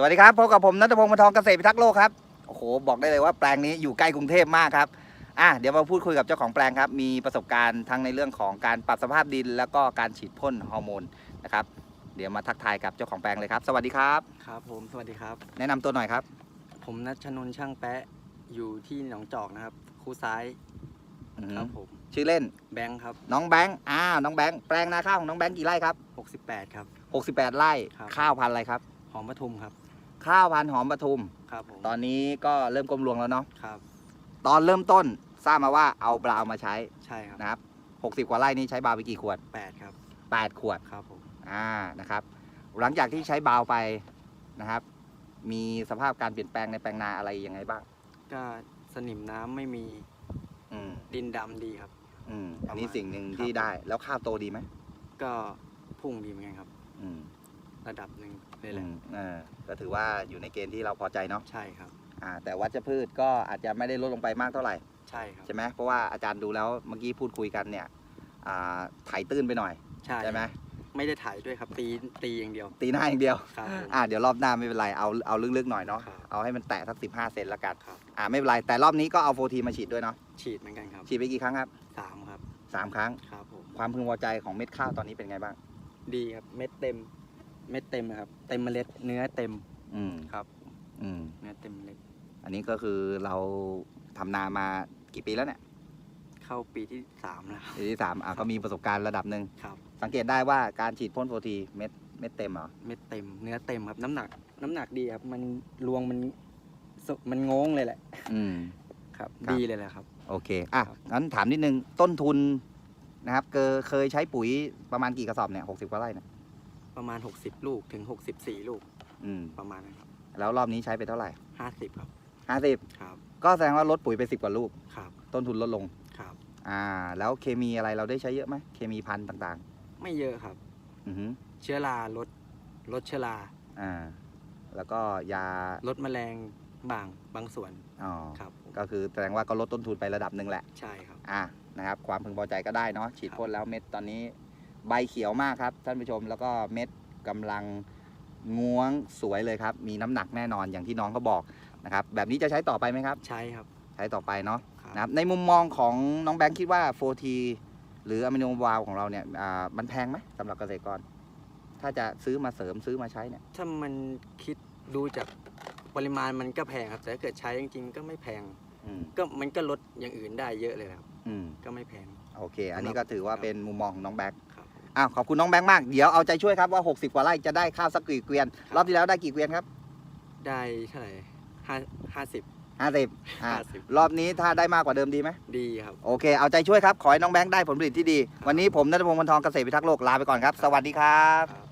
สวัสดีครับพบกับผมนัทพงศ์มนทองเกษตรพิทักษ์โลกครับโอ้โหบอกได้เลยว่าแปลงนี้อยู่ใกล้กรุงเทพมากครับอะเดี๋ยวมาพูดคุยกับเจ้าของแปลงครับมีประสบการณ์ทั้งในเรื่องของการปรับสภาพดิน แล้วก็การฉีดพ่นฮอร์โมนนะครับเดี๋ยวมาทักทายกับเจ้าของแปลงเลยครับ สวัสดีครับ ครับผมสวัสดีครับ แนะนำตัวหน่อยครับ ผมนัชนนท์ช่างแปะอยู่ที่หนองจอกนะครับคูซ้ายอืมครับผมชื่อเล่นแบงค์ครับ น้องแบงค์อ่าน้องแบงค์แปลงนาข้าวของน้องแบงค์กี่ไร่ครับ68 ครับ 68 ไร่ครับ ข้าวพันธุ์อะไรครับ หอมปทุมครับ ข้าวพันธุ์หอมปทุม ครับผมตอนนี้ก็เริ่มกลมรวงแล้วเนาะครับตอนเริ่มต้นทราบมาว่าเอาบราวน์มาใช้ใช่ครับนะครับ 60 กว่าไร่นี้ใช้บราวน์ไปกี่ขวด8ครับ8 ขวดครับผมอ่านะครับ หลังจากที่ใช้บราวน์ไปนะครับ มีสภาพการเปลี่ยนแปลงในแปลงนาอะไรยังไงบ้าง ก็สนิมน้ำไม่มีอืมดินดำดีครับ อืมประมาณอันนี้สิ่งหนึ่งครับที่ได้แล้วข้าวโตดีไหมก็พุ่งดีเหมือนกันครับ อืม ระดับหนึ่งเลยแหอืละมเออก็ถือว่าอยู่ในเกณฑ์ที่เราพอใจเนาะใช่ครับอ่าแต่วัชพืชก็อาจจะไม่ได้ลดลงไปมากเท่าไหร่ใช่ครับใช่ไหมเพราะว่าอาจารย์ดูแล้วเมื่อกี้พูดคุยกันเนี่ยอ่าไถตื้นไปหน่อยใช่ใช่ไหมไม่ได้ถ่ายด้วยครับตีตีอย่างเดียว ตีหน้าอย่างเดียวครับผมอ่าเดี๋ยวรอบหน้าไม่เป็นไรเอาเอาลึกๆหน่อยเนาะครับเอาให้มันแตะสักสิบห้าเซนละกันครับอ่าไม่เป็นไรแต่รอบนี้ก็เอาโฟทีมาฉีดด้วยเนาะฉีดเหมือนกันครับฉีดไปกี่ครั้งครับสามครับสามครั้งครับผมความพึงพอใจของเม็ดข้าวตอนนี้เป็นไงบ้าง ดีครับเม็ดเต็ม เม็ดเต็มนะครับ เต็มเมล็ดเนื้อเต็มอืมครับ อืม เนื้อเต็มเมล็ดอันนี้ก็คือเราทำนามากี่ปีแล้วเนี่ยเข้าปีที่สามแล้วปีที่สามอะก็มีประสบการณ์ระดับหนึ่งครับ สังเกตได้ว่าการฉีดพ่นโฟทีเม็ดเม็ดเต็มเหรอเม็ดเต็มเนื้อเต็มครับน้ำหนัก น้ำหนักดีครับ มันรวงมันสุมันงงเลยแหละอืม ครับ ครับ ดีเลยแหละครับ โอเคอะครับ งั้นถามนิดนึงต้นทุนนะครับเคยเคยใช้ปุ๋ยประมาณกี่กระสอบเนี่ยหกสิบกว่าไร่เนี่ย ประมาณ 60 ลูกถึง 64 ลูกอืม ประมาณนั้นครับแล้วรอบนี้ใช้ไปเท่าไหร่50 ครับห้าสิบครับก็แสดงว่าลดปุ๋ยไปสิบกว่าลูก ครับต้นทุนลดลง ครับ อ่า แล้วเคมีอะไรเราได้ใช้เยอะไหมเคมีพันธุ์ต่างไม่เยอะครับ ๆ อือฮึเชื้อราลดลดเชื้อราอ่า แล้วก็ยา ลดแมลงบางบางส่วนอ๋อ ครับผมก็คือแสดงว่าก็ลดต้นทุนไประดับหนึ่งแหละ ใช่ครับ อะนะครับ ความพึงพอใจก็ได้เนาะ ฉีดครับพ่นแล้วเม็ดตอนนี้ ใบเขียวมากครับท่านผู้ชมแล้วก็เม็ดกำลังง้วงสวยเลยครับ มีน้ำหนักแน่นอนอย่างที่น้องเขาบอกนะครับ แบบนี้จะใช้ต่อไปไหมครับ ใช่ครับ ใช้ต่อไปเนาะครับนะครับในมุมมองของน้องแบงค์คิดว่า 4T หรืออะมิโนวาลของเราเนี่ยอ่ามันแพงไหมสำหรับเกษตรกร ถ้าจะซื้อมาเสริมซื้อมาใช้เนี่ยถ้ามันคิดดูจากปริมาณมันก็แพงครับ แต่ถ้าเกิดใช้จริงๆก็ไม่แพงอืมก็มันก็ลดอย่างอื่นได้เยอะเลยครับอืมก็ไม่แพงโอเค อันนี้ก็ถือว่าเป็นมุมมองของน้องแบงค์ครับผม อ้าวขอบคุณน้องแบงค์มาก เดี๋ยวเอาใจช่วยครับว่า 60 กว่าไร่จะได้ข้าวสักกี่เกวียนครับรอบที่แล้วได้กี่เกวียนครับ ได้เท่าไหร่ห้าห้าสิบ50อ่า50รอบนี้ถ้าได้มากกว่าเดิมดีไหมดีครับ โอเค เอาใจช่วยครับ ขอให้น้องแบงค์ได้ผลผลิตที่ดี วันนี้ผมนัทพงศ์มนทองเกษตรพิทักษ์โลกลาไปก่อนครับ สวัสดีครับครับ